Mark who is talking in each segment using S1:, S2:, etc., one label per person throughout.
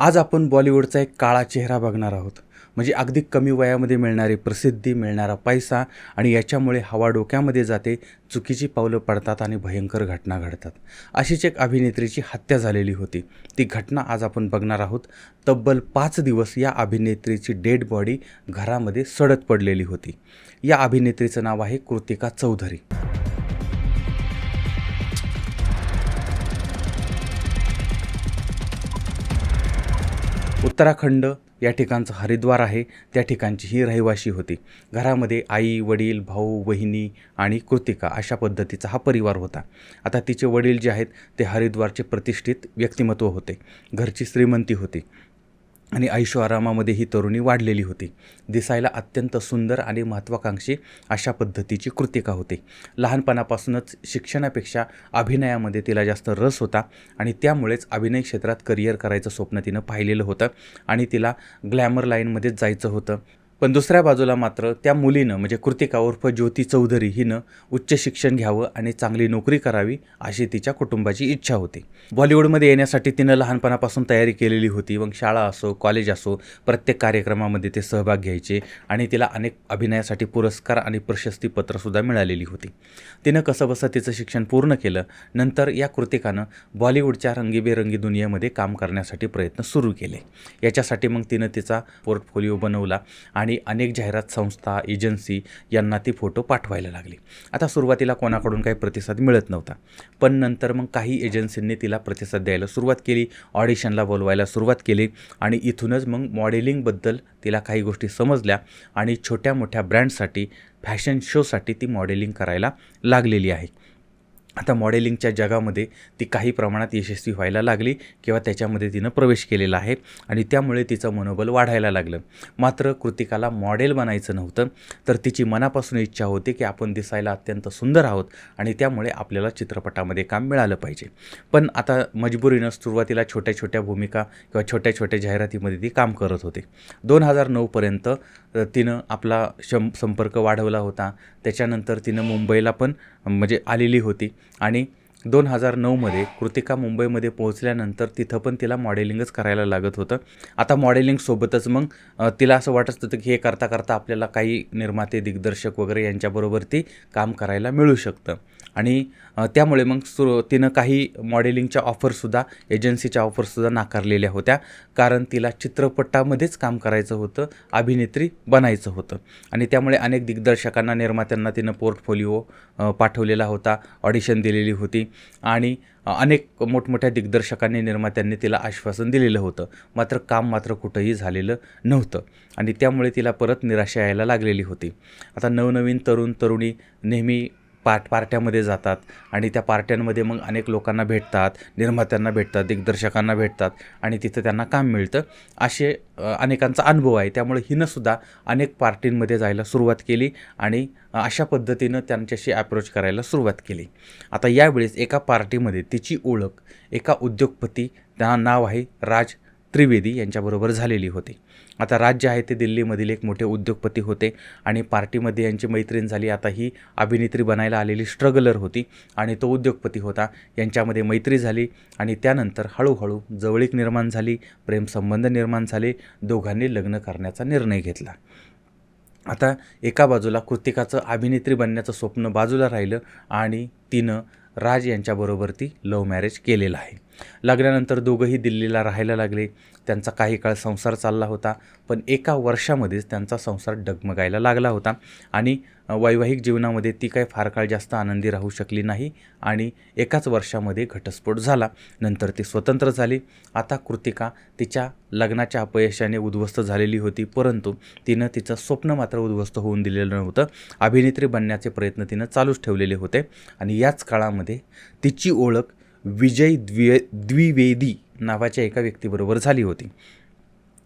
S1: आज आपण बॉलिवूडचा एक काळा चेहरा बघणार आहोत. म्हणजे अगदी कमी वयामध्ये मिळणारी प्रसिद्धी मिळणारा पैसा आणि याच्यामुळे हवा डोक्यामध्ये जाते चुकीची पावलं पडतात आणि भयंकर घटना घडतात. अशीच एक अभिनेत्रीची हत्या झालेली होती. ती घटना आज आपण बघणार आहोत. तब्बल पाच दिवस या अभिनेत्रीची डेड बॉडी घरामध्ये सडत पडलेली होती. या अभिनेत्रीचं नाव आहे कृतिका चौधरी. उत्तराखंड या ठिकाणचं हरिद्वार आहे त्या ठिकाणची ही रहिवाशी होती. घरामध्ये आई वडील भाऊ वहिनी आणि कृतिका अशा पद्धतीचा हा परिवार होता. आता तिचे वडील जे आहेत ते हरिद्वारचे प्रतिष्ठित व्यक्तिमत्व होते. घरची श्रीमंती होती. आणि ऐशो आरामामध्ये ही तरुणी वाढलेली होती. दिसायला अत्यंत सुंदर आणि महत्त्वाकांक्षी अशा पद्धतीची कृतिका होती. लहानपणापासूनच शिक्षणापेक्षा अभिनयामध्ये तिला जास्त रस होता आणि त्यामुळेच अभिनय क्षेत्रात करिअर करायचं स्वप्न तिनं पाहिलेलं होतं आणि तिला ग्लॅमर लाईनमध्येच जायचं होतं. पण दुसऱ्या बाजूला मात्र त्या मुलीनं म्हणजे कृतिका उर्फ ज्योती चौधरी हिनं उच्च शिक्षण घ्यावं आणि चांगली नोकरी करावी अशी तिच्या कुटुंबाची इच्छा होती. बॉलिवूडमध्ये येण्यासाठी तिनं लहानपणापासून तयारी केलेली होती. मग शाळा असो कॉलेज असो प्रत्येक कार्यक्रमामध्ये ते सहभाग घ्यायचे आणि तिला अनेक अभिनयासाठी पुरस्कार आणि प्रशस्तीपत्रसुद्धा मिळालेली होती. तिनं कसंबसं तिचं शिक्षण पूर्ण केलं. नंतर या कृतिकानं बॉलिवूडच्या रंगीबेरंगी दुनियेमध्ये काम करण्यासाठी प्रयत्न सुरू केले. याच्यासाठी मग तिनं तिचा पोर्टफोलिओ बनवला आणि आणि अनेक जाहिरात संस्था एजन्सी यांना ती फोटो पाठवायला लागली. आता सुरुवातीला कोणाकडून काही प्रतिसाद मिळत नव्हता. पण नंतर मग काही एजन्सींनी तिला प्रतिसाद द्यायला सुरुवात केली ऑडिशनला बोलवायला सुरुवात केली आणि इथूनच मग मॉडेलिंगबद्दल तिला काही गोष्टी समजल्या आणि छोट्या मोठ्या ब्रँडसाठी फॅशन शोसाठी ती मॉडेलिंग करायला लागलेली आहे. आता मॉडेलिंगच्या जगामध्ये ती काही प्रमाणात यशस्वी व्हायला लागली किंवा त्याच्यामध्ये तिनं प्रवेश केलेला आहे आणि त्यामुळे तिचं मनोबल वाढायला लागलं. मात्र कृतिकाला मॉडेल बनायचं नव्हतं तर तिची मनापासून इच्छा होती की आपण दिसायला अत्यंत सुंदर आहोत आणि त्यामुळे आपल्याला चित्रपटामध्ये काम मिळालं पाहिजे. पण आता मजबुरीनं सुरुवातीला छोट्या छोट्या भूमिका किंवा छोट्या छोट्या जाहिरातीमध्ये ती काम करत होते. दोन हजार नऊपर्यंत तिनं आपला शं संपर्क वाढवला होता. त्याच्यानंतर तिनं मुंबईला पण म्हणजे आलेली होती. आणि दोन हजार नऊमध्ये कृतिका मुंबईमध्ये पोहोचल्यानंतर तिथं पण तिला मॉडेलिंगच करायला लागत होतं. आता मॉडेलिंगसोबतच मग तिला असं वाटत होतं की हे करता करता आपल्याला काही निर्माते दिग्दर्शक वगैरे यांच्याबरोबर ती काम करायला मिळू शकतं. आणि त्यामुळे मग सुरू तिनं काही मॉडेलिंगच्या ऑफरसुद्धा एजन्सीच्या ऑफरसुद्धा नाकारलेल्या होत्या. कारण तिला चित्रपटामध्येच काम करायचं होतं अभिनेत्री बनायचं होतं. आणि त्यामुळे अनेक दिग्दर्शकांना निर्मात्यांना तिनं पोर्टफोलिओ पाठवलेला होता ऑडिशन दिलेली होती. आणि अनेक मोठमोठ्या दिग्दर्शकांनी निर्मात्यांनी तिला आश्वासन दिलेलं होतं. मात्र काम मात्र कुठंही झालेलं नव्हतं आणि त्यामुळे तिला परत निराशा यायला लागलेली होती. आता नवनवीन तरुण तरुणी नेहमी पार्ट पार्ट्यामध्ये जातात आणि त्या पार्ट्यांमध्ये मग अनेक लोकांना भेटतात निर्मात्यांना भेटतात दिग्दर्शकांना भेटतात आणि तिथं त्यांना काम मिळतं. असे अनेकांचा अनुभव आहे. त्यामुळे हिनंसुद्धा अनेक पार्टींमध्ये जायला सुरुवात केली आणि अशा पद्धतीनं त्यांच्याशी अप्रोच करायला सुरुवात केली. आता यावेळेस एका पार्टीमध्ये तिची ओळख एका उद्योगपती त्या नाव आहे राज त्रिवेदी यांच्याबरोबर झालेली होती. आता राज्य आहे ते दिल्लीमधील एक मोठे उद्योगपती होते आणि पार्टीमध्ये यांची मैत्रीण झाली. आता ही अभिनेत्री बनायला आलेली स्ट्रगलर होती आणि तो उद्योगपती होता. यांच्यामध्ये मैत्री झाली आणि त्यानंतर हळूहळू जवळीक निर्माण झाली प्रेमसंबंध निर्माण झाले दोघांनी लग्न करण्याचा निर्णय घेतला. आता एका बाजूला कृतिकाचं अभिनेत्री बनण्याचं स्वप्न बाजूला राहिलं आणि तिनं राज यांच्याबरोबर ती लव्ह मॅरेज केलेलं आहे. लग्नानंतर दोघंही दिल्लीला राहायला लागले. त्यांचा काही काळ संसार चालला होता पण एका वर्षामध्येच त्यांचा संसार डगमगायला लागला होता आणि वैवाहिक जीवनामध्ये ती काही फार काळ जास्त आनंदी राहू शकली नाही आणि एकाच वर्षामध्ये घटस्फोट झाला. नंतर ती स्वतंत्र झाली. आता कृतिका तिच्या लग्नाच्या अपयशाने उद्ध्वस्त झालेली होती परंतु तिनं तिचं स्वप्न मात्र उद्ध्वस्त होऊन दिलेलं नव्हतं. अभिनेत्री बनण्याचे प्रयत्न तिनं चालूच ठेवलेले होते आणि याच काळामध्ये तिची ओळख विजय द्वि द्विवेदी नावाच्या एका व्यक्तीबरोबर झाली होती.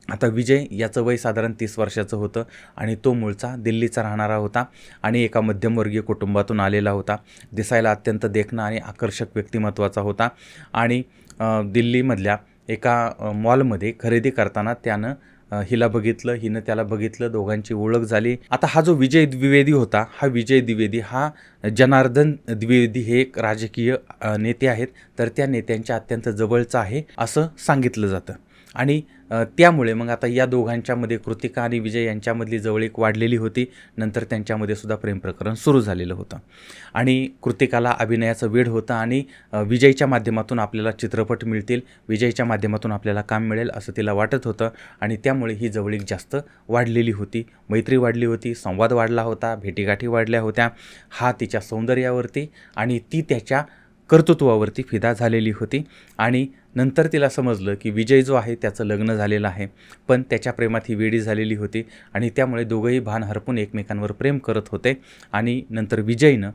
S1: आता विजय याचं वय साधारण तीस वर्षाचं होतं आणि तो मूळचा दिल्लीचा राहणारा होता आणि एका मध्यमवर्गीय कुटुंबातून आलेला होता. दिसायला अत्यंत देखणा आणि आकर्षक व्यक्तिमत्वाचा होता आणि दिल्लीमधल्या एका मॉलमध्ये खरेदी करताना त्यानं हिला बघितलं हिनं त्याला बघितलं दोघांची ओळख झाली. आता हा जो विजय द्विवेदी होता हा विजय द्विवेदी हा जनार्दन द्विवेदी हे एक राजकीय नेते आहेत. तर त्या नेत्यांच्या अत्यंत जवळचा आहे असं सांगितलं जातं. आणि त्यामुळे मग आता या दोघांच्यामध्ये कृतिका आणि विजय यांच्यामधली जवळीक वाढलेली होती. नंतर त्यांच्यामध्ये सुद्धा प्रेमप्रकरण सुरू झालेलं होतं. आणि कृतिकाला अभिनयाचं वेळ होतं आणि विजयच्या माध्यमातून आपल्याला चित्रपट मिळतील विजयच्या माध्यमातून आपल्याला काम मिळेल असं तिला वाटत होतं. आणि त्यामुळे ही जवळीक जास्त वाढलेली होती. मैत्री वाढली होती संवाद वाढला होता भेटीगाठी वाढल्या होत्या. हा तिच्या सौंदर्यावरती आणि ती त्याच्या कर्तृत्वावरती फिदा झालेली होती. आणि नंतर तिला समजलं की विजय जो आहे त्याचं लग्न झालेलं आहे. पण त्याच्या प्रेमात ही वेडी झालेली होती आणि त्यामुळे दोघंही भान हरपून एकमेकांवर प्रेम करत होते आणि नंतर विजयनं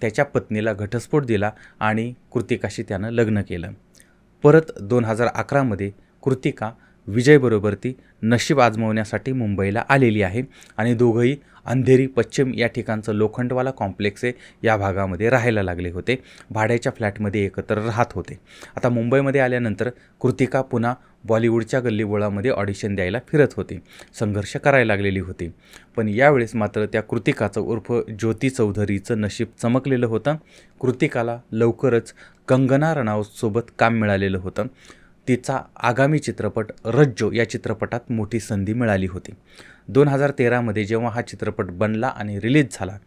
S1: त्याच्या पत्नीला घटस्फोट दिला आणि कृतिकाशी त्यानं लग्न केलं. परत दोन हजार अकरामध्ये कृतिका विजयबरोबर ती नशीब आजमवण्यासाठी मुंबईला आलेली आहे. आणि दोघंही अंधेरी पश्चिम या ठिकाणचं लोखंडवाला कॉम्प्लेक्स आहे या भागामध्ये राहायला लागले होते. भाड्याच्या फ्लॅटमध्ये एकत्र राहत होते. आता मुंबईमध्ये आल्यानंतर कृतिका पुन्हा बॉलिवूडच्या गल्लीबोळामध्ये ऑडिशन द्यायला फिरत होती. संघर्ष करायला लागलेली होती. पण यावेळेस मात्र त्या कृतिकाचं उर्फ ज्योती चौधरीचं नशीब चमकलेलं होतं. कृतिकाला लवकरच कंगना रणावतसोबत काम मिळालेलं होतं. तिचा आगामी चित्रपट रज्जो या चित्रपटात मोठी संधी मिळाली होती. दोन हजार तेरामध्ये जेव्हा हा चित्रपट बनला आणि रिलीज झाला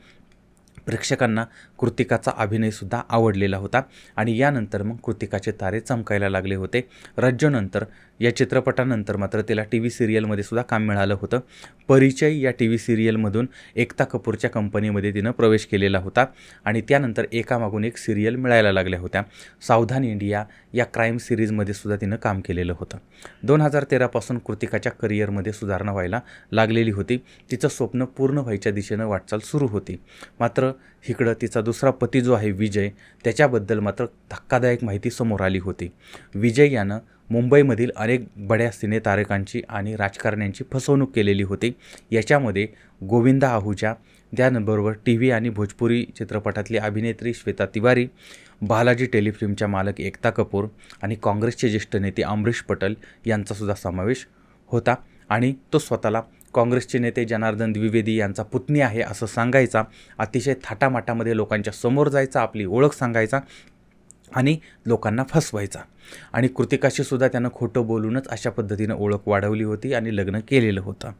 S1: प्रेक्षकांना कृतिकाचा अभिनयसुद्धा आवडलेला होता. आणि यानंतर मग कृतिकाचे तारे चमकायला लागले होते. रज्जोनंतर या चित्रपटानंतर मात्र तिला टी व्ही सिरियलमध्ये सुद्धा काम मिळालं होतं. परिचय या टी व्ही सिरियलमधून एकता कपूरच्या कंपनीमध्ये तिनं प्रवेश केलेला होता. आणि त्यानंतर एकामागून एक सिरियल मिळायला लागल्या होत्या. सावधान इंडिया या क्राईम सिरीजमध्ये सुद्धा तिनं काम केलेलं होतं. दोन हजार तेरापासून कृतिकाच्या करिअरमध्ये सुधारणा व्हायला लागलेली होती. तिचं स्वप्न पूर्ण व्हायच्या दिशेनं वाटचाल सुरू होती. मात्र इकडं तिचा दुसरा पती जो आहे विजय त्याच्याबद्दल मात्र धक्कादायक माहिती समोर आली होती. विजय यानं मुंबईमधील अनेक बड्या सिनेतारकांची आणि राजकारण्यांची फसवणूक केलेली होती. याच्यामध्ये गोविंदा आहुजा त्यानबरोबर टी व्ही आणि भोजपुरी चित्रपटातली अभिनेत्री श्वेता तिवारी बालाजी टेलिफिल्मच्या मालक एकता कपूर आणि काँग्रेसचे ज्येष्ठ नेते अमरीश पटेल यांचासुद्धा समावेश होता आणि तो स्वतःला काँग्रेसचे नेते जनार्दन द्विवेदी यांचा पुतणी आहे असं सांगायचा अतिशय थाटामाटामध्ये लोकांच्या समोर जायचा आपली ओळख सांगायचा आणि लोकांना फसवायचा. आणि कृतिकाशी सुद्धा त्यानं खोटं बोलूनच अशा पद्धतीनं ओळख वाढवली होती आणि लग्न केलेलं होतं.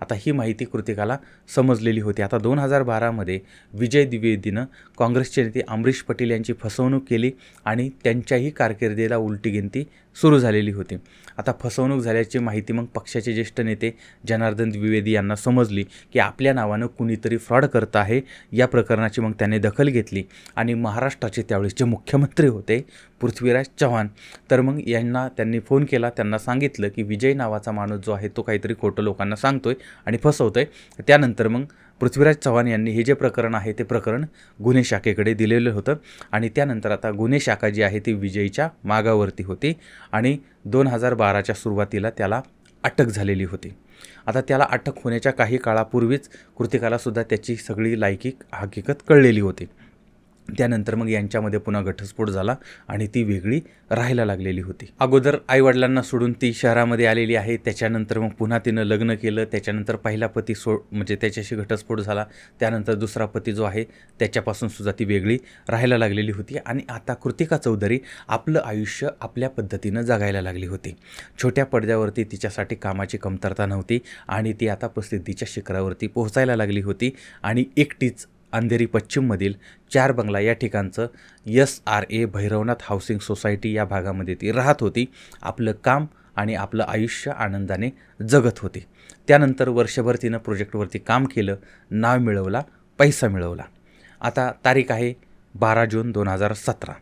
S1: आता ही माहिती कृतिकाला समजलेली होती. आता दोन हजार बारामध्ये विजय द्विवेदीनं काँग्रेसचे नेते अमरीश पटेल यांची फसवणूक केली आणि त्यांच्याही कारकिर्दीला उलटी गिनती सुरू झालेली होती. आता फसवणूक झाल्याची माहिती मग पक्षाचे ज्येष्ठ नेते जनार्दन द्विवेदी यांना समजली की आपल्या नावानं कुणीतरी फ्रॉड करत आहे या प्रकरणाची मग त्याने दखल घेतली आणि महाराष्ट्राचे त्यावेळेसचे मुख्यमंत्री होते पृथ्वीराज चव्हाण. तर मग यांना त्यांनी फोन केला त्यांना सांगितलं की विजय नावाचा माणूस जो आहे तो काहीतरी खोटं लोकांना सांगतोय आणि फसवतोय. त्यानंतर मग पृथ्वीराज चव्हाण यांनी हे जे प्रकरण आहे ते प्रकरण गुन्हे शाखेकडे दिलेलं होतं. आणि त्यानंतर आता गुन्हे शाखा जी आहे ती विजयीच्या मागावरती होती आणि दोन हजार बाराच्या सुरुवातीला त्याला अटक झालेली होती. आता त्याला अटक होण्याच्या काही काळापूर्वीच कृतिकालासुद्धा त्याची सगळी लायकी हकीकत कळलेली होती. त्यानंतर मग यांच्यामध्ये पुन्हा घटस्फोट झाला आणि ती वेगळी राहायला लागलेली होती. अगोदर आईवडिलांना सोडून ती शहरामध्ये आलेली आहे. त्याच्यानंतर मग पुन्हा तिनं लग्न केलं. त्याच्यानंतर पहिला पती सो म्हणजे त्याच्याशी घटस्फोट झाला. त्यानंतर दुसरा पती जो आहे त्याच्यापासून सुद्धा ती वेगळी राहायला लागलेली होती. आणि आता कृतिका चौधरी आपलं आयुष्य आपल्या पद्धतीनं जगायला लागली होती. छोट्या पडद्यावरती तिच्यासाठी कामाची कमतरता नव्हती आणि ती आता प्रसिद्धीच्या शिखरावरती पोहोचायला लागली होती आणि एकटीच अंधेरी पश्चिममधील चार बंगला या ठिकाणचं S R A Bhairavnath housing society या भागामध्ये ती राहत होती. आपलं काम आणि आपलं आयुष्य आनंदाने जगत होती. त्यानंतर वर्षभर तिनं प्रोजेक्टवरती काम केलं नाव मिळवला पैसा मिळवला. आता तारीख आहे बारा जून दोन हजार सतरा.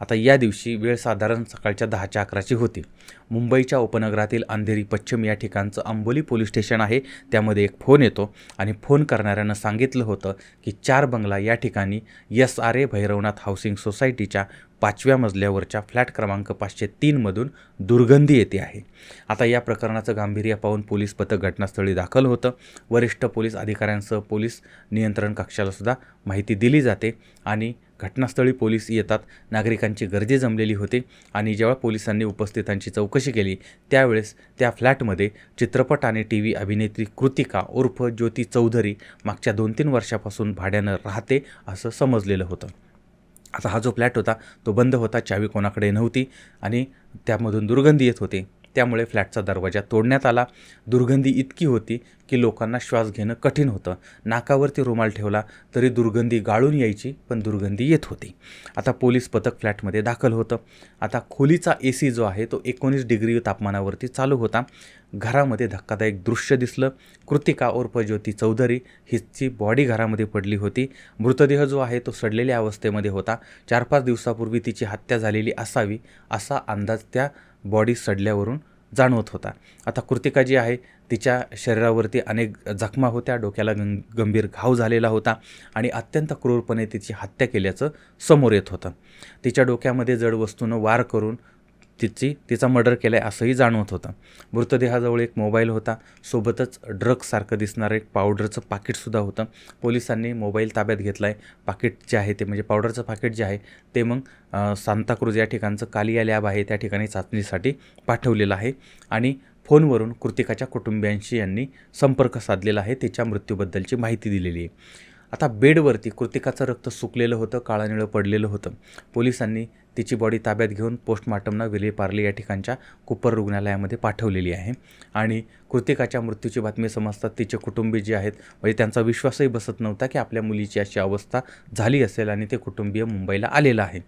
S1: आता या दिवशी वेळ साधारण सकाळच्या दहाच्या अकराची होती. मुंबईच्या उपनगरातील अंधेरी पश्चिम या ठिकाणचं अंबोली पोलीस स्टेशन आहे त्यामध्ये एक फोन येतो आणि फोन करणाऱ्यानं सांगितलं होतं की चार बंगला या ठिकाणी S R A Bhairavnath housing सोसायटीच्या पाचव्या मजल्यावरच्या फ्लॅट क्रमांक पाचशे तीनमधून दुर्गंधी येते आहे. आता या प्रकरणाचं गांभीर्य पाहून पोलीस पथक घटनास्थळी दाखल होतं. वरिष्ठ पोलीस अधिकाऱ्यांसह पोलीस नियंत्रण कक्षालासुद्धा माहिती दिली जाते आणि घटनास्थळी पोलीस येतात. नागरिकांची गर्दी जमलेली होती आणि जेव्हा पोलिसांनी उपस्थितांची चौकशी केली त्यावेळेस त्या फ्लॅटमध्ये चित्रपट आणि टी व्ही अभिनेत्री कृतिका उर्फ ज्योती चौधरी मागच्या दोन तीन वर्षापासून भाड्यानं राहते असं समजलेलं होतं. आता हा जो फ्लॅट होता तो बंद होता चावी कोणाकडे नव्हती आणि त्यामधून दुर्गंधी येत होती. त्यामुळे फ्लॅटचा दरवाजा तोडण्यात आला. दुर्गंधी इतकी होती की लोकांना श्वास घेणं कठीण होतं. नाकावरती रुमाल ठेवला तरी दुर्गंधी गाळून यायची पण दुर्गंधी येत होती. आता पोलीस पथक फ्लॅटमध्ये दाखल होतं. आता खोलीचा ए सी जो आहे तो एकोणीस डिग्री तापमानावरती चालू होता. घरामध्ये धक्कादायक दृश्य दिसलं. कृतिका उर्फ ज्योती चौधरी हिची बॉडी घरामध्ये पडली होती. मृतदेह जो आहे तो सडलेल्या अवस्थेमध्ये होता. चार पाच दिवसापूर्वी तिची हत्या झालेली असावी असा अंदाज त्या बॉडी सडल्यावरून जाणवत होता. आता कृतिका जी आहे तिच्या शरीरावरती अनेक जखमा होत्या डोक्याला गं गंभीर घाव झालेला होता आणि अत्यंत क्रूरपणे तिची हत्या केल्याचं समोर येत होतं. तिच्या डोक्यामध्ये जड वस्तूनं वार करून तिची तिचा मर्डर केला आहे असंही जाणवत होतं. मृतदेहाजवळ एक मोबाईल होता. सोबतच ड्रग्ससारखं दिसणारं एक पावडरचं पाकिटसुद्धा होतं. पोलिसांनी मोबाईल ताब्यात घेतला आहे पाकिट जे आहे ते म्हणजे पावडरचं पाकिट जे आहे ते मग सांताक्रूज या ठिकाणचं कालिया लॅब आहे. त्या ठिकाणी चाचणीसाठी पाठवलेलं आहे. आणि फोनवरून कृतिकाच्या कुटुंबियांशी यांनी संपर्क साधलेला आहे. तिच्या मृत्यूबद्दलची माहिती दिलेली आहे. आता बेडवरती कृतिकाचं रक्त सुकलेलं होतं काळानिळं पडलेलं होतं. पोलिसांनी तिची बॉडी ताब्यात घेऊन पोस्टमार्टमनं विलेपार्ले या ठिकाणच्या कुपर रुग्णालयामध्ये पाठवलेली आहे. आणि कृतिकाच्या मृत्यूची बातमी समजतात तिचे कुटुंबीय जे आहेत म्हणजे त्यांचा विश्वासही बसत नव्हता की आपल्या मुलीची अशी अवस्था झाली असेल आणि ते कुटुंबीय मुंबईला आलेलं आहे.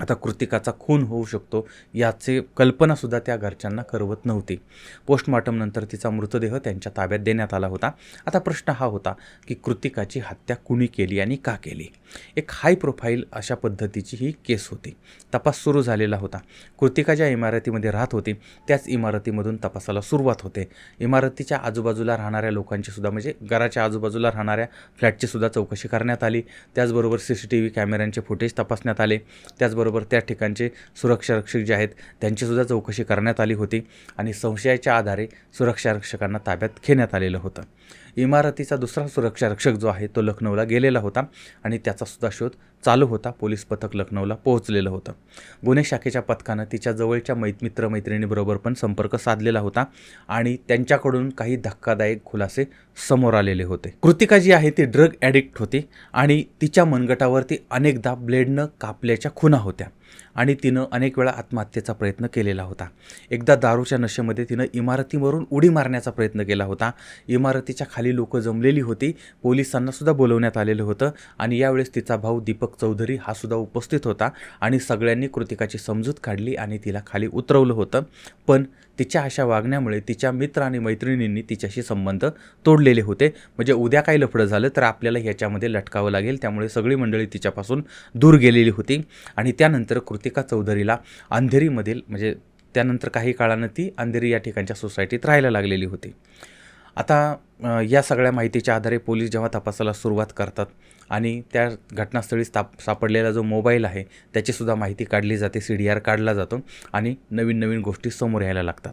S1: आता कृतिकाचा खून होऊ शकतो याचे कल्पनासुद्धा त्या घरच्यांना करवत नव्हती. पोस्टमॉर्टमनंतर तिचा मृतदेह त्यांच्या ताब्यात देण्यात आला होता. आता प्रश्न हा होता की कृतिकाची हत्या कुणी केली आणि का केली? एक हाय प्रोफाईल अशा पद्धतीची ही केस होती. तपास सुरू झालेला होता. कृतिका ज्या इमारतीमध्ये राहत होती त्याच इमारतीमधून तपासाला सुरुवात होते. इमारतीच्या आजूबाजूला राहणाऱ्या लोकांची सुद्धा म्हणजे घराच्या आजूबाजूला राहणाऱ्या फ्लॅटची सुद्धा चौकशी करण्यात आली. त्याचबरोबर सी सी टी व्ही कॅमेऱ्यांचे फुटेज तपासण्यात आले. त्याचबरोबर त्या ठिकाणचे सुरक्षारक्षक जे आहेत त्यांचीसुद्धा चौकशी करण्यात आली होती आणि संशयाच्या आधारे सुरक्षारक्षकांना ताब्यात घेण्यात आलेलं होतं. इमारतीचा दुसरा सुरक्षारक्षक जो आहे तो लखनौला गेलेला होता आणि त्याचासुद्धा शोध चालू होता. पोलीस पथक लखनौला पोहोचलेलं होतं. गुन्हे शाखेच्या पथकानं तिच्या जवळच्या मै मित्रमैत्रिणीबरोबर पण संपर्क साधलेला होता आणि त्यांच्याकडून काही धक्कादायक खुलासे समोर आलेले होते. कृतिका जी आहे ती ड्रग ॲडिक्ट होती आणि तिच्या मनगटावरती अनेकदा ब्लेडनं कापल्याच्या खुना होत्या आणि तिनं अनेक वेळा आत्महत्येचा प्रयत्न केलेला होता. एकदा दारूच्या नशेमध्ये तिनं इमारतीवरून उडी मारण्याचा प्रयत्न केला होता. इमारतीच्या खाली लोकं जमलेली होती. पोलिसांनासुद्धा बोलवण्यात आलेलं होतं आणि यावेळेस तिचा भाऊ दीपक चौधरी हा सुद्धा उपस्थित होता आणि सगळ्यांनी कृतिकाची समजूत काढली आणि तिला खाली उतरवलं होतं. पण तिच्या अशा वागण्यामुळे तिच्या मित्र आणि मैत्रिणींनी तिच्याशी संबंध तोडलेले होते. म्हणजे उद्या काही लफडं झालं तर आपल्याला ह्याच्यामध्ये लटकावं लागेल. त्यामुळे सगळी मंडळी तिच्यापासून दूर गेलेली होती. आणि त्यानंतर कृतिका चौधरीला अंधेरीमधील म्हणजे त्यानंतर काही काळानं ती अंधेरी या ठिकाणच्या सोसायटीत राहायला लागलेली होती. आता या सगळ्या माहितीच्या आधारे पोलीस जेव्हा तपासाला सुरुवात करतात आणि त्या घटनास्थळी स्थाप सापडलेला जो मोबाईल आहे त्याचीसुद्धा माहिती काढली जाते सी डी आर काढला जातो आणि नवीन नवीन गोष्टी समोर यायला लागतात.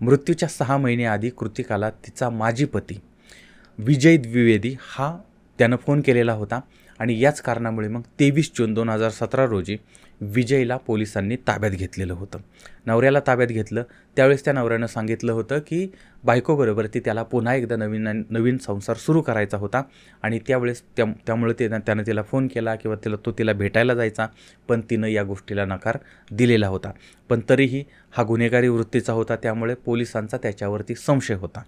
S1: मृत्यूच्या सहा महिन्याआधी कृतिकाला तिचा माजी पती विजय द्विवेदी हा त्यानं फोन केलेला होता आणि याच कारणामुळे मग तेवीस जून दोन हजार सतरा रोजी विजयला पोलिसांनी ताब्यात घेतलेलं होतं. नवऱ्याला ताब्यात घेतलं त्यावेळेस त्या नवऱ्यानं सांगितलं होतं की बायकोबरोबर ती त्याला पुन्हा एकदा नवीन नवीन संसार सुरू करायचा होता. आणि त्यावेळेस त्या त्यामुळे ते त्यानं तिला फोन केला किंवा तिला तो तिला भेटायला जायचा पण तिनं या गोष्टीला नकार दिलेला होता. पण तरीही हा गुन्हेगारी वृत्तीचा होता त्यामुळे पोलिसांचा त्याच्यावरती संशय होता.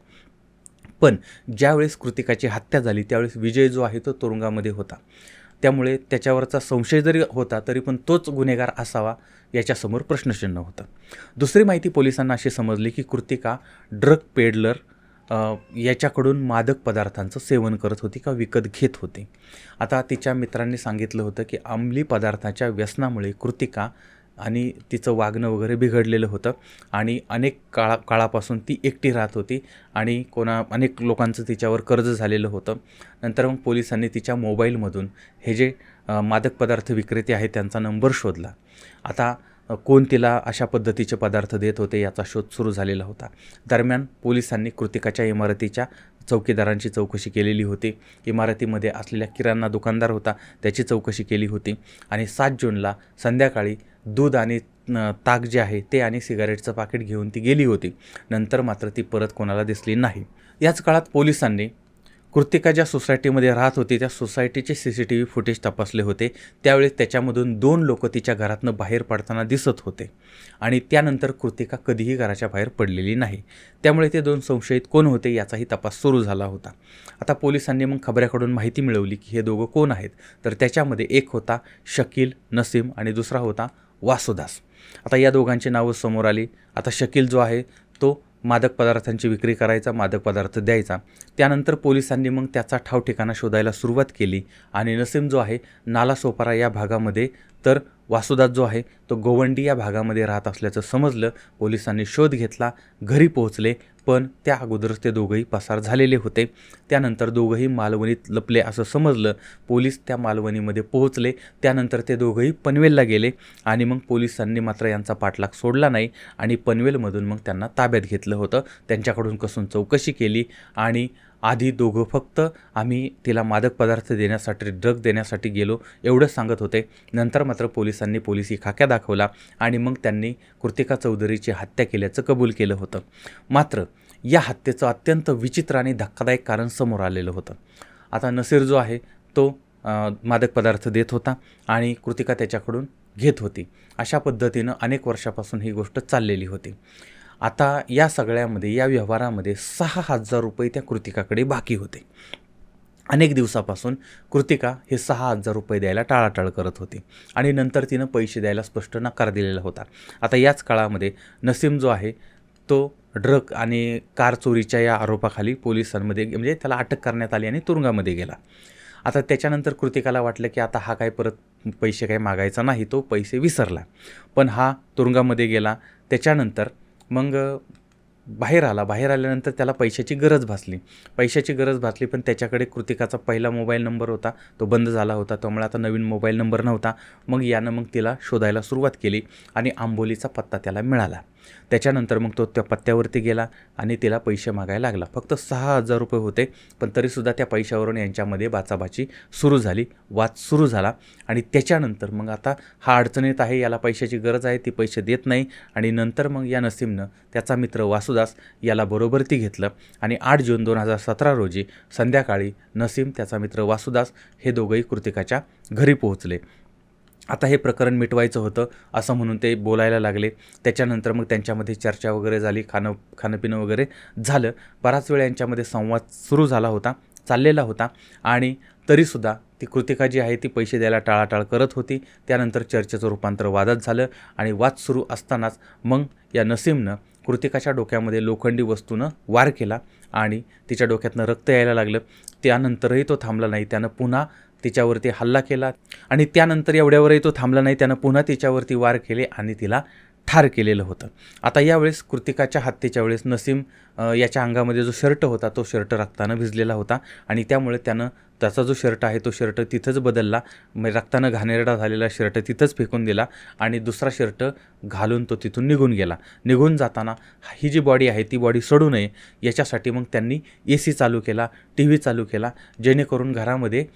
S1: पण ज्यावेळेस कृतिकाची हत्या झाली त्यावेळेस विजय जो आहे तो तुरुंगामध्ये होता. त्यामुळे त्याच्यावरचा संशय जरी होता तरी पण तोच गुन्हेगार असावा याच्यासमोर प्रश्नचिन्ह होतं. दुसरी माहिती पोलिसांना अशी समजली की कृतिका ड्रग पेडलर याच्याकडून मादक पदार्थांचं सेवन करत होती का विकत घेत होती. आता तिच्या मित्रांनी सांगितलं होतं की अंमली पदार्थाच्या व्यसनामुळे कृतिका आणि तिचं वागणं वगैरे बिघडलेलं होतं. आणि अनेक काळा काळापासून ती एकटी राहत होती आणि कोणा अनेक लोकांचं तिच्यावर कर्ज झालेलं होतं. नंतर मग पोलिसांनी तिच्या मोबाईलमधून हे जे मादक पदार्थ विक्रेते आहेत त्यांचा नंबर शोधला. आता कोण तिला अशा पद्धतीचे पदार्थ देत होते याचा शोध सुरू झालेला होता. दरम्यान पोलिसांनी कृतिकाच्या इमारतीच्या चौकीदारांची चौकशी केलेली होती. इमारतीमध्ये असलेल्या किराणा दुकानदार होता त्याची चौकशी केली होती. आणि सात जूनला संध्याकाळी दूध आणि ताक जे आहे ते आणि सिगारेटचं पाकिट घेऊन ती गेली होती. नंतर मात्र ती परत कोणाला दिसली नाही. याच काळात पोलिसांनी कृतिका ज्या सोसायटीमध्ये राहत होती त्या सोसायटीचे C C T V footage तपासले होते. त्यावेळेस त्याच्यामधून दोन लोक तिच्या घरातनं बाहेर पडताना दिसत होते. आणि त्यानंतर कृतिका कधीही घराच्या बाहेर पडलेली नाही. त्यामुळे ते दोन संशयित कोण होते याचाही तपास सुरू झाला होता. आता पोलिसांनी मग खबऱ्याकडून माहिती मिळवली की हे दोघं कोण आहेत. तर त्याच्यामध्ये एक होता शकील नसीम आणि दुसरा होता वासुदास. आता या दोघांची नावं समोर आली. आता शकील जो आहे तो मादक पदार्थांची विक्री करायचा मादक पदार्थ द्यायचा. त्यानंतर पोलिसांनी मग त्याचा ठावठिकाणा शोधायला सुरुवात केली. आणि नसीम जो आहे नालासोपारा या भागामध्ये तर वासुदास जो आहे तो गोवंडी या भागामध्ये राहत असल्याचं समजलं. पोलिसांनी शोध घेतला घरी पोहोचले पण त्या अगोदरच ते दोघंही पसार झालेले होते. त्यानंतर दोघंही मालवणीत लपले असं समजलं. पोलीस त्या मालवणीमध्ये पोहोचले त्यानंतर ते दोघंही पनवेलला गेले आणि मग पोलिसांनी मात्र यांचा पाठलाग सोडला नाही आणि पनवेलमधून मग त्यांना ताब्यात घेतलं होतं. त्यांच्याकडून कसून चौकशी केली आणि आधी दोघं फक्त आम्ही तिला मादक पदार्थ देण्यासाठी ड्रग देण्यासाठी गेलो एवढंच सांगत होते. नंतर मात्र पोलिसांनी पोलिसी खाक्या दाखवला आणि मग त्यांनी कृतिका चौधरीची हत्या केल्याचं कबूल केलं होतं. मात्र या हत्येचं अत्यंत विचित्र आणि धक्कादायक कारण समोर आलेलं होतं. आता नसीर जो आहे तो मादक पदार्थ देत होता आणि कृतिका त्याच्याकडून घेत होती. अशा पद्धतीनं अनेक वर्षापासून ही गोष्ट चाललेली होती. आता या सगळ्यामध्ये या व्यवहारामध्ये सहा हजार रुपये त्या कृतिकाकडे बाकी होते. अनेक दिवसापासून कृतिका हे सहा हजार रुपये द्यायला टाळाटाळ करत होती आणि नंतर तिनं पैसे द्यायला स्पष्ट नकार दिलेला होता. आता याच काळामध्ये नसीम जो आहे तो ड्रग आणि कार चोरीच्या या आरोपाखाली पोलिसांमध्ये म्हणजे त्याला अटक करण्यात आली आणि तुरुंगामध्ये गेला. आता त्याच्यानंतर कृतिकाला वाटलं की आता हा काय परत पैसे काही मागायचा नाही तो पैसे विसरला. पण हा तुरुंगामध्ये गेला. त्याच्यानंतर मग बाहेर आला. बाहेर आल्यानंतर त्याला पैशाची गरज भासली. पैशाची गरज भासली पण त्याच्याकडे कृतिकाचा पहिला मोबाईल नंबर होता. तो बंद झाला होता. त्यामुळे आता नवीन मोबाईल नंबर नव्हता. मग यानं मग तिला शोधायला सुरुवात केली आणि आंबोलीचा पत्ता त्याला मिळाला. त्याच्यानंतर मग तो त्या पत्त्यावरती गेला आणि तिला पैसे मागायला लागला. फक्त सहा हजार रुपये होते पण तरीसुद्धा त्या पैशावरून यांच्यामध्ये बाचाबाची सुरू झाली वाद सुरू झाला. आणि त्याच्यानंतर मग आता हा अडचणीत आहे याला पैशाची गरज आहे ती पैसे देत नाही. आणि नंतर मग या नसीमनं त्याचा मित्र वासुदास याला बरोबर ती घेतलं. आणि आठ जून दोन हजार सतरा रोजी संध्याकाळी नसीम त्याचा मित्र वासुदास हे दोघंही कृतिकाच्या घरी पोहोचले. आता हे प्रकरण मिटवायचं होतं असं म्हणून ते बोलायला लागले. त्याच्यानंतर मग त्यांच्यामध्ये चर्चा वगैरे झाली खाणं खाणंपिणं वगैरे झालं. बराच वेळ यांच्यामध्ये संवाद सुरू झाला होता चाललेला होता आणि तरीसुद्धा ती कृतिका जी आहे ती पैसे द्यायला टाळाटाळ करत होती. त्यानंतर चर्चेचं रूपांतर वादात झालं आणि वाद सुरू असतानाच मग या नसीमनं कृतिकाच्या डोक्यामध्ये लोखंडी वस्तूनं वार केला आणि तिच्या डोक्यातनं रक्त यायला लागलं. त्यानंतरही तो थांबला नाही. त्यानं पुन्हा तिच्यावरती हल्ला केला आणि त्यानंतर एवढ्यावरही तो थांबला नाही त्यानं पुन्हा तिच्यावरती वार केले आणि तिला ठार केलेलं होतं. आता यावेळेस कृतिकाच्या हत्येच्या वेळेस नसीम याच्या अंगामध्ये जो शर्ट होता तो शर्ट रक्तानं भिजलेला होता आणि त्यामुळे त्यानं त्याचा जो शर्ट आहे तो शर्ट तिथंच बदलला. मग रक्तानं घाणेरडा झालेला शर्ट तिथंच फेकून दिला आणि दुसरा शर्ट घालून तो तिथून निघून गेला. निघून जाताना ही जी बॉडी आहे ती बॉडी सोडू नये. याच्यासाठी मग त्यांनी ए सी चालू केला टी व्ही चालू केला. जेणेकरून घरामध्ये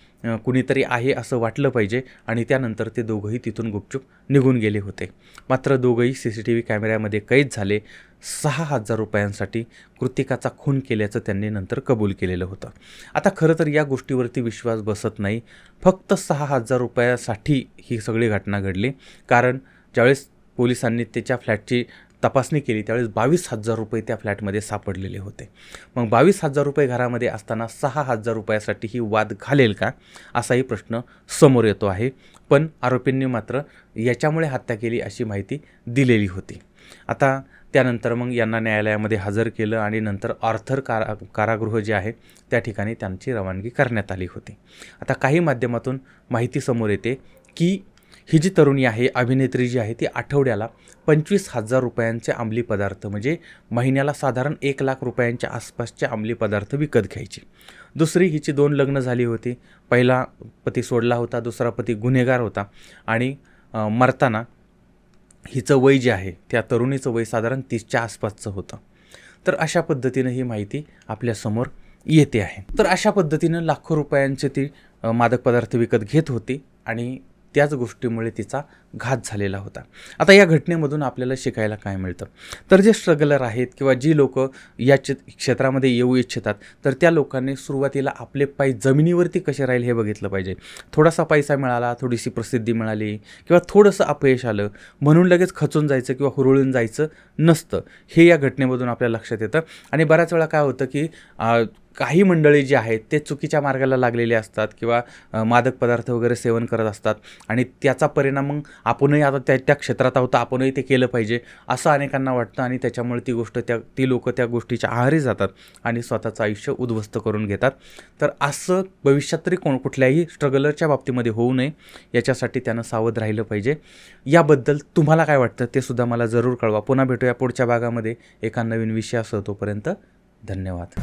S1: कुणीतरी आहे असं वाटलं पाहिजे आणि त्यानंतर ते दोघंही तिथून गुपचूप निघून गेले होते. मात्र दोघंही सी सी टी व्ही कॅमेऱ्यामध्ये कैद झाले. सहा हजार रुपयांसाठी कृतिकाचा खून केल्याचं त्यांनी नंतर कबूल केलेलं होतं. आता खरं तर या गोष्टीवरती विश्वास बसत नाही. फक्त सहा हजार रुपयासाठी ही सगळी घटना घडली. कारण ज्यावेळेस पोलिसांनी त्याच्या फ्लॅटची तपासणी केली त्यावेळेस बावीस हजार रुपये त्या फ्लॅटमध्ये सापडलेले होते. मग बावीस हजार रुपये घरामध्ये असताना सहा हजार रुपयासाठी ही वाद घालेल का? असाही प्रश्न समोर येतो आहे. पण आरोपींनी मात्र याच्यामुळे हत्या केली अशी माहिती दिलेली होती. आता त्यानंतर मग यांना न्यायालयामध्ये हजर केलं आणि नंतर ऑर्थर कारा कारागृह जे आहे त्या ठिकाणी त्यांची रवानगी करण्यात आली होती. आता काही माध्यमातून माहिती समोर येते की ही जी तरुणी आहे अभिनेत्री जी आहे ती आठवड्याला पंचवीस हजार रुपयांचे अंमली पदार्थ म्हणजे महिन्याला साधारण एक लाख रुपयांच्या आसपासचे अंमली पदार्थ विकत घ्यायची. दुसरी हिची दोन लग्न झाली होती. पहिला पती सोडला होता दुसरा पती गुन्हेगार होता आणि मरताना हिचं वय जे आहे त्या तरुणीचं वय साधारण तीसच्या आसपासचं होतं. तर अशा पद्धतीनं ही माहिती आपल्यासमोर येते आहे. तर अशा पद्धतीनं लाखो रुपयांचे ती मादक पदार्थ विकत घेत होती आणि त्याच गोष्टीमुळे तिचा घात झालेला होता. आता या घटनेमधून आपल्याला शिकायला काय मिळतं? तर जे स्ट्रगलर आहेत किंवा जी लोक या क्षेत्रामध्ये येऊ इच्छितात तर त्या लोकांनी सुरुवातीला आपले पाय जमिनीवरती कसे राहील हे बघितलं पाहिजे. थोडासा पैसा मिळाला थोडीशी प्रसिद्धी मिळाली किंवा थोडंसं अपयश आलं म्हणून लगेच खचून जायचं किंवा हुरळून जायचं नसतं. हे या घटनेमधून आपल्या लक्षात येतं. आणि बऱ्याच वेळा काय होतं की काही मंडळी जी आहेत ते चुकीच्या मार्गाला लागलेले असतात किंवा मादक पदार्थ वगैरे सेवन करत असतात आणि त्याचा परिणाम मग आपणही आता त्या त्या क्षेत्रात आहोत आपणही ते केलं पाहिजे असं अनेकांना वाटतं आणि त्याच्यामुळे ती गोष्ट त्या ती लोकं त्या गोष्टीच्या आहारी जातात आणि स्वतःचं आयुष्य उद्ध्वस्त करून घेतात. तर असं भविष्यात तरी कोण कुठल्याही स्ट्रगलरच्या बाबतीमध्ये होऊ नये याच्यासाठी त्यानं सावध राहिलं पाहिजे. याबद्दल तुम्हाला काय वाटतं ते सुद्धा मला जरूर कळवा. पुन्हा भेटूया पुढच्या भागामध्ये एका नवीन विषयासह तोपर्यंत धन्यवाद.